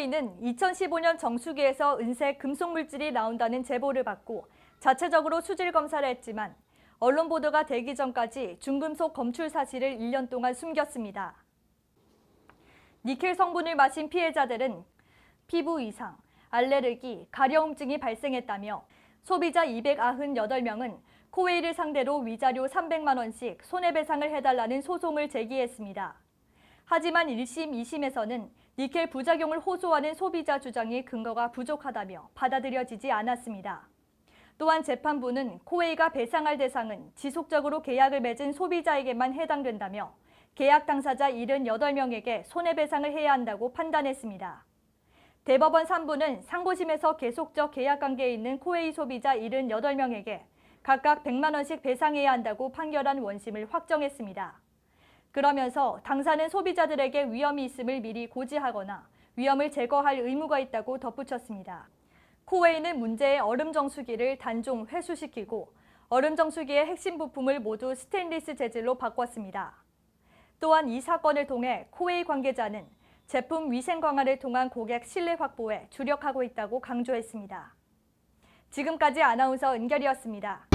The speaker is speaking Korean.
2015년 정수기에서 은색 금속 물질이 나온다는 제보를 받고 자체적으로 수질 검사를 했지만 언론 보도가 되기 전까지 중금속 검출 사실을 1년 동안 숨겼습니다. 니켈 성분을 마신 피해자들은 피부 이상, 알레르기, 가려움증이 발생했다며 소비자 298명은 코웨이를 상대로 위자료 300만 원씩 손해배상을 해달라는 소송을 제기했습니다. 하지만 1심, 2심에서는 니켈 부작용을 호소하는 소비자 주장이 근거가 부족하다며 받아들여지지 않았습니다. 또한 재판부는 코웨이가 배상할 대상은 지속적으로 계약을 맺은 소비자에게만 해당된다며 계약 당사자 78명에게 손해배상을 해야 한다고 판단했습니다. 대법원 3부는 상고심에서 계속적 계약 관계에 있는 코웨이 소비자 78명에게 각각 100만 원씩 배상해야 한다고 판결한 원심을 확정했습니다. 그러면서 당사는 소비자들에게 위험이 있음을 미리 고지하거나 위험을 제거할 의무가 있다고 덧붙였습니다. 코웨이는 문제의 얼음 정수기를 단종 회수시키고 얼음 정수기의 핵심 부품을 모두 스테인리스 재질로 바꿨습니다. 또한 이 사건을 통해 코웨이 관계자는 제품 위생 강화를 통한 고객 신뢰 확보에 주력하고 있다고 강조했습니다. 지금까지 아나운서 은결이었습니다.